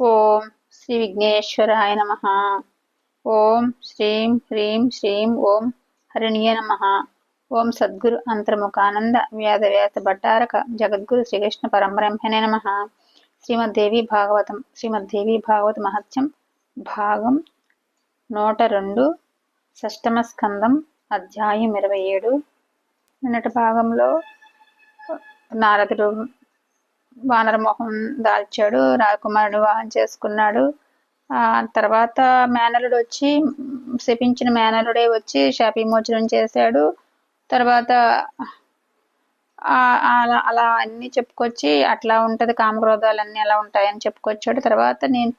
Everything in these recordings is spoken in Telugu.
ఓం శ్రీ విఘ్నేశ్వరాయ నమ. ఓం శ్రీం హ్రీం శ్రీం ఓం హరిణ్య నమ. ఓం సద్గురు అంతర్ముఖానంద వ్యాధ వ్యాస భట్టారక జగద్గురు శ్రీకృష్ణ పరంబ్రహ్మణే నమ. శ్రీమద్దేవి భాగవతం. శ్రీమద్దేవి భాగవత మహత్యం భాగం నూట రెండు షష్టమ స్కందం అధ్యాయం ఇరవై ఏడు. నిన్నటి భాగంలో నారదుడు వానర మొహం దాల్చాడు రాకుమారుడు వాహనం చేసుకున్నాడు. ఆ తర్వాత మేనలుడు వచ్చి శపించిన మేనలుడే వచ్చి శాపీమోచనం చేశాడు. తర్వాత అలా అలా అన్నీ చెప్పుకొచ్చి అట్లా ఉంటుంది కామక్రోధాలు అన్నీ అలా ఉంటాయని చెప్పుకొచ్చాడు. తర్వాత నేను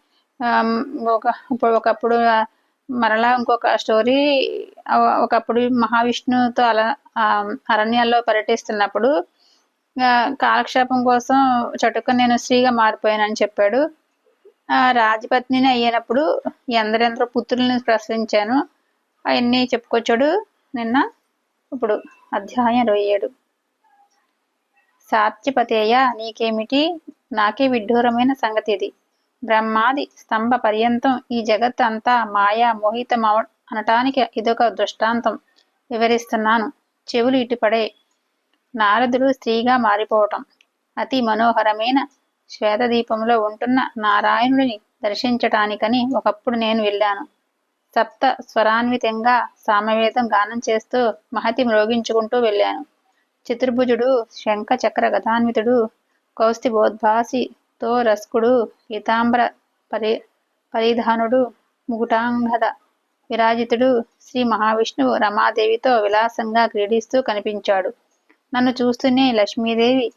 ఒక ఇప్పుడు ఒకప్పుడు మరలా ఇంకొక స్టోరీ ఒకప్పుడు మహావిష్ణువుతో అలా అరణ్యాల్లో పర్యటిస్తున్నప్పుడు కాలక్షేపం కోసం చటుకు నేను స్త్రీగా మారిపోయానని చెప్పాడు. రాజపత్నిని అయ్యినప్పుడు ఎందరెందరో పుత్రుల్ని ప్రసవించాను. అవన్నీ చెప్పుకొచ్చాడు నిన్న ఇప్పుడు అధ్యాయం ఇరవై ఏడు. సాత్యపతేయ నీకేమిటి? నాకే విడ్డూరమైన సంగతి ఇది. బ్రహ్మాది స్తంభ పర్యంతం ఈ జగత్ అంతా మాయా మోహితమవ అనటానికి ఇదొక దృష్టాంతం. వివరిస్తున్నాను. చెవులు ఇటుపడే నారదుడు స్త్రీగా మారిపోవటం. అతి మనోహరమైన శ్వేతదీపంలో ఉంటున్న నారాయణుడిని దర్శించటానికని ఒకప్పుడు నేను వెళ్ళాను. సప్త స్వరాన్వితంగా సామవేదం గానం చేస్తూ మహతి మ్రోగించుకుంటూ వెళ్ళాను. చతుర్భుజుడు శంఖ చక్ర గతాన్వితుడు కౌస్తిబోద్భాసితో రస్కుడు పీతాంబర పరి పరిధానుడు ముగుటాంగద విరాజితుడు శ్రీ మహావిష్ణువు రమాదేవితో విలాసంగా క్రీడిస్తూ కనిపించాడు. నన్ను చూస్తూనే లక్ష్మీదేవి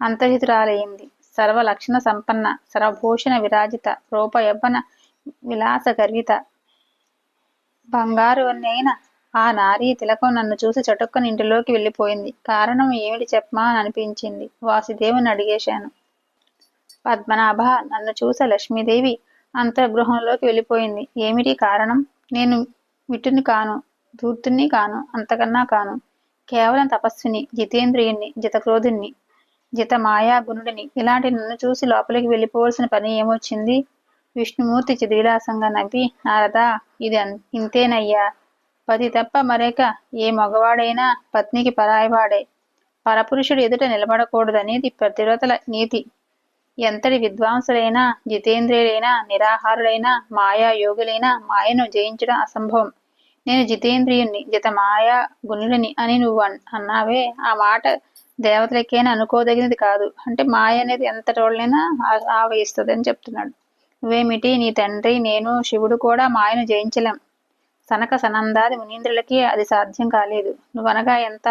అంతహితురాలయ్యింది సర్వలక్షణ సంపన్న సర్వభూషణ విరాజిత రూప యవ్వన విలాస గర్విత బంగారు అయిన ఆ నారీ తిలకం నన్ను చూసి చటుక్కని ఇంటిలోకి వెళ్ళిపోయింది. కారణం ఏమిటి చెప్పమా అని అనిపించింది. వాసుదేవుని అడిగేశాను. పద్మనాభ నన్ను చూసే లక్ష్మీదేవి అంతర్గృహంలోకి వెళ్ళిపోయింది. ఏమిటి కారణం? నేను విటుని కాను. ధూర్తుణ్ణి కాను అంతకన్నా కాను. కేవలం తపస్సుని జితేంద్రియుణ్ణి జితక్రోధుణ్ణి జిత మాయా గుణుడిని. ఇలాంటి నన్ను చూసి లోపలికి వెళ్ళిపోవలసిన పని ఏమొచ్చింది? విష్ణుమూర్తి చిదివిలాసంగా నవ్వి నారదా ఇది ఇంతేనయ్యా. పతి తప్ప మరేక ఏ మగవాడైనా పత్నికి పరాయవాడే. పరపురుషుడు ఎదుట నిలబడకూడదనేది ప్రతిరోతల నీతి. ఎంతటి విద్వాంసులైనా జితేంద్రియులైనా నిరాహారులైనా మాయా యోగులైనా మాయను జయించడం అసంభవం. నేను జితేంద్రియుణ్ణి జిత మాయా గుణులని అని నువ్వు అన్నావే. ఆ మాట దేవతలకేనా అనుకోదగినది కాదు. అంటే మాయ అనేది ఎంతటోళ్ళైనా ఆవహిస్తుంది అని చెప్తున్నాడు. నువ్వేమిటి? నీ తండ్రి నేను శివుడు కూడా మాయను జయించలేం. సనక సనందాది మునీంద్రులకి అది సాధ్యం కాలేదు. నువ్వనగా ఎంత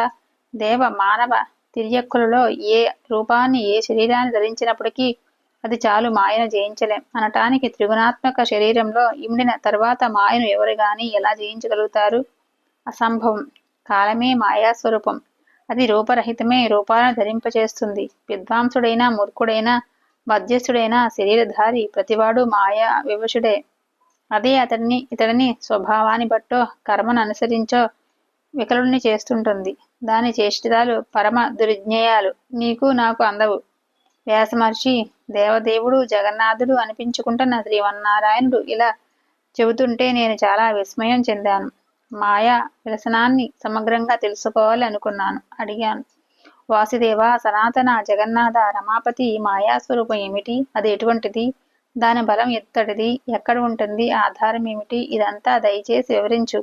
దేవ మానవ తిరియక్కులలో ఏ రూపాన్ని ఏ శరీరాన్ని ధరించినప్పటికీ అది చాలు మాయను జయించలేం. అనటానికి త్రిగుణాత్మక శరీరంలో ఇమిడిన తర్వాత మాయను ఎవరు గాని ఎలా జయించగలుగుతారు? అసంభవం. కాలమే మాయాస్వరూపం. అది రూపరహితమే రూపాలను ధరింపచేస్తుంది. విద్వాంసుడైనా మూర్ఖుడైనా మధ్యస్థుడైనా శరీరధారి ప్రతివాడు మాయా వివశుడే. అదే అతడిని ఇతడిని స్వభావాన్ని బట్టో కర్మను అనుసరించో వికలుణ్ణి చేస్తుంటుంది. దాని చేష్టితాలు పరమ దుర్జ్ఞేయాలు. నీకు నాకు అందవు. వ్యాసమహర్షి దేవదేవుడు జగన్నాథుడు అనిపించుకుంటున్న శ్రీవన్నారాయణుడు ఇలా చెబుతుంటే నేను చాలా విస్మయం చెందాను. మాయా విలసనాన్ని సమగ్రంగా తెలుసుకోవాలి అనుకున్నాను. అడిగాను. వాసుదేవ సనాతన జగన్నాథ రమాపతి మాయాస్వరూపం ఏమిటి? అది ఎటువంటిది? దాని బలం ఎత్తడిది ఎక్కడ ఉంటుంది? ఆధారం ఏమిటి? ఇదంతా దయచేసి వివరించు.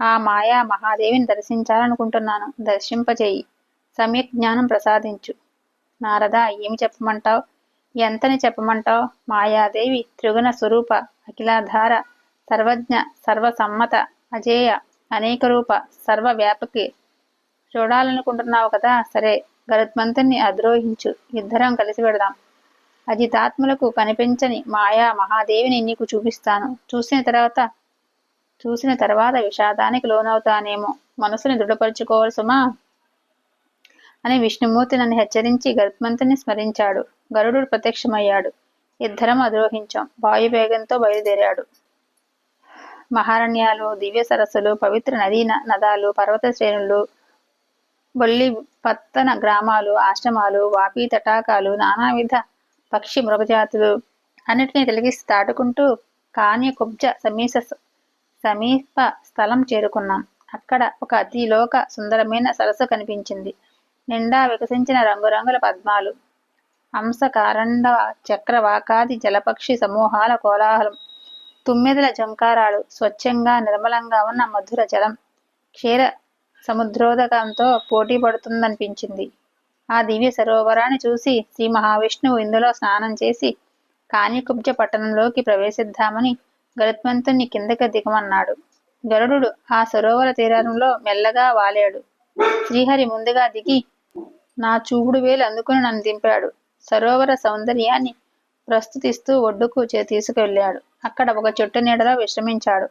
ఆ మాయా మహాదేవిని దర్శించాలనుకుంటున్నాను. దర్శింపచేయి సమ్యక్ జ్ఞానం ప్రసాదించు. నారద ఏమి చెప్పమంటావు? ఎంతని చెప్పమంటావు? మాయాదేవి త్రిగుణ స్వరూప అఖిలాధార సర్వజ్ఞ సర్వసమ్మత అజేయ అనేక రూప సర్వవ్యాపకి. చూడాలనుకుంటున్నావు కదా? సరే గరుత్మంతుణ్ణి అద్రోహించు. ఇద్దరం కలిసి పెడదాం అజితాత్ములకు కనిపించని మాయా మహాదేవిని నీకు చూపిస్తాను. చూసిన తర్వాత చూసిన తర్వాత విషాదానికి లోనవుతానేమో. మనసుని దృఢపరుచుకోవాల్సమా? అని విష్ణుమూర్తి నన్ను హెచ్చరించి గరుత్మంతుని స్మరించాడు. గరుడు ప్రత్యక్షమయ్యాడు. ఇద్దరం అధిరోహించాం. వాయువేగంతో బయలుదేరాడు. మహారణ్యాలు దివ్య సరస్సులు పవిత్ర నదీ నదాలు పర్వత శ్రేణులు బొల్లి పత్తన గ్రామాలు ఆశ్రమాలు వాపి తటాకాలు నానావిధ పక్షి మృగజాతులు అన్నిటినీ తిలగిసి దాటుకుంటూ కాన్య కుబ్జ సమీస సమీప స్థలం చేరుకున్నాం. అక్కడ ఒక అతిలోక సుందరమైన సరస్సు కనిపించింది. నిండా వికసించిన రంగురంగుల పద్మాలు. హంస కారండ చక్రవాకాది జలపక్షి సమూహాల కోలాహలం. తుమ్మెదల జంకారాలు స్వచ్ఛంగా నిర్మలంగా ఉన్న మధుర జలం. క్షీర సముద్రోదకంతో పోటీ పడుతుందనిపించింది. ఆ దివ్య సరోవరాన్ని చూసి శ్రీ మహావిష్ణువు ఇందులో స్నానం చేసి కాణికుబ్జ పట్టణంలోకి ప్రవేశిద్దామని గరుత్మంతుణ్ణి కిందకి దిగమన్నాడు. గరుడు ఆ సరోవర తీరంలో మెల్లగా వాలాడు. శ్రీహరి ముందుగా దిగి నా చూపుడు వేలు అందుకుని నన్ను దింపాడు. సరోవర సౌందర్యాన్ని ప్రస్తుతిస్తూ ఒడ్డుకు తీసుకువెళ్ళాడు అక్కడ ఒక చెట్టు నీడలో విశ్రమించాడు.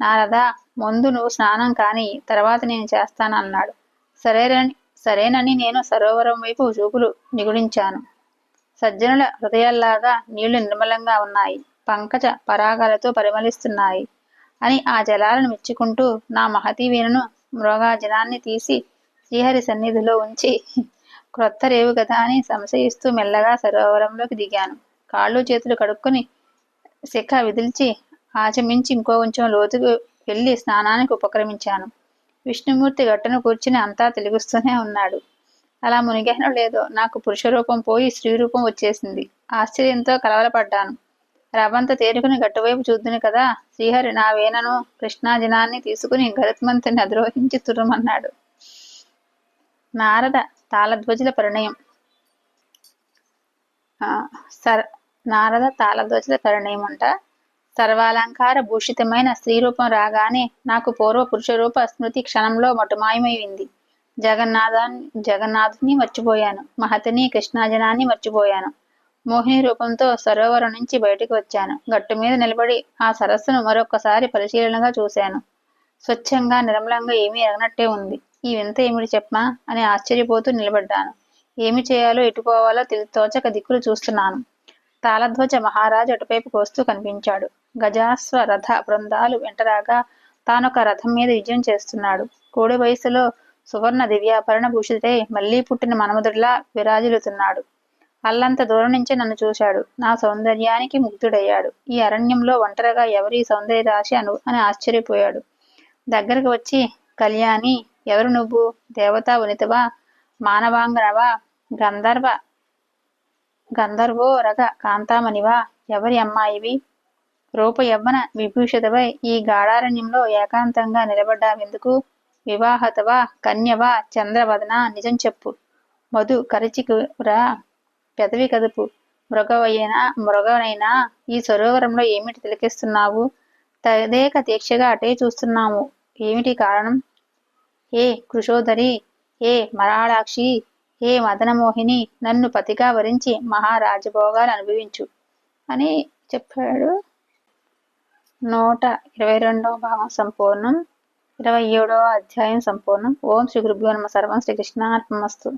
నారదా ముందు నువ్వు స్నానం కాని తర్వాత నేను చేస్తానన్నాడు. సరేనని సరేనని నేను సరోవరం వైపు చూపులు నిగుడించాను. సజ్జనుల హృదయాల్లాగా నీళ్ళు నిర్మలంగా ఉన్నాయి. పంకజ పరాగాలతో పరిమళిస్తున్నాయి అని ఆ జలాలను మెచ్చుకుంటూ నా మహతీ వీణను మృగాజనాన్ని తీసి శ్రీహరి సన్నిధిలో ఉంచి క్రొత్త రేవు కదా అని సంశయిస్తూ మెల్లగా సరోవరంలోకి దిగాను. కాళ్ళు చేతులు కడుక్కొని శిఖ విదిల్చి ఆచమించి ఇంకో కొంచెం లోతుకు వెళ్ళి స్నానానికి ఉపక్రమించాను. విష్ణుమూర్తి గట్టున కూర్చుని అంతా తెలుగుస్తూనే ఉన్నాడు. అలా మునిగానో లేదో నాకు పురుష రూపం పోయి స్త్రీ రూపం వచ్చేసింది. ఆశ్చర్యంతో కలవలపడ్డాను రవంత తేరుకుని గట్టువైపు చూద్దును కదా శ్రీహరి నా వేణను కృష్ణాజనాన్ని తీసుకుని గరుత్మంతుని అద్రోహించి తురుమన్నాడు. నారద తాళధ్వజుల పరిణయం. సర్ నారద తాళధ్వజుల పరిణయం అంట సర్వాలంకార భూషితమైన స్త్రీ రూపం రాగానే నాకు పూర్వ పురుష రూప స్మృతి క్షణంలో మటుమాయమైంది. జగన్నాథాన్ని జగన్నాథుని మర్చిపోయాను. మహతిని కృష్ణాజనాన్ని మర్చిపోయాను. మోహిని రూపంతో సరోవరం నుంచి బయటకు వచ్చాను. గట్టు మీద నిలబడి ఆ సరస్సును మరొకసారి పరిశీలనగా చూశాను. స్వచ్ఛంగా నిర్మలంగా ఏమీ ఎరగనట్టే ఉంది. ఈ వింత ఏమిటి చెప్పమా? అని ఆశ్చర్యపోతూ నిలబడ్డాను. ఏమి చేయాలో ఎటుపోవాలో తోచక దిక్కులు చూస్తున్నాను. తాళధ్వజ మహారాజు అటువైపు వస్తూ కనిపించాడు. గజాస్వ రథ బృందాలు వెంటరాగా తానొక రథం మీద విజయం చేస్తున్నాడు. కోడి వయసులో సువర్ణ దివ్యాభరణ భూషితే మళ్ళీ పుట్టిన మనముదుడిలా విరాజిల్లుతున్నాడు. అల్లంత దూరం నుంచే నన్ను చూశాడు. నా సౌందర్యానికి ముగ్ధుడయ్యాడు. ఈ అరణ్యంలో ఒంటరిగా ఎవరి సౌందర్య రాశి అను అని ఆశ్చర్యపోయాడు. దగ్గరకు వచ్చి కళ్యాణి ఎవరు నువ్వు? దేవతా ఉనితవా మానవాంగనవా గంధర్వ? గంధర్వో రగ కాంతామణివా? ఎవరి అమ్మాయివి రూప యవ్వన విభూషితవై ఈ గాఢారణ్యంలో ఏకాంతంగా నిలబడ్డావెందుకు? వివాహతవా? కన్యవా? చంద్రవదన? నిజం చెప్పు. మధు కరచికురా? పెదవి కదుపు. మృగవైనా మృగనైనా ఈ సరోవరంలో ఏమిటి తిలకిస్తున్నావు? తదేక దీక్షగా అటే చూస్తున్నాము. ఏమిటి కారణం? ఏ కృషోదరి ఏ మరాళాక్షి ఏ మదనమోహిని నన్ను పతిగా వరించి మహారాజభోగాలు అనుభవించు. అని చెప్పాడు. నూట ఇరవై రెండవ భాగం సంపూర్ణం ఇరవై ఏడవ అధ్యాయం సంపూర్ణం. ఓం శ్రీ గురుభ్యో నమ. సర్వం శ్రీకృష్ణార్పమస్తు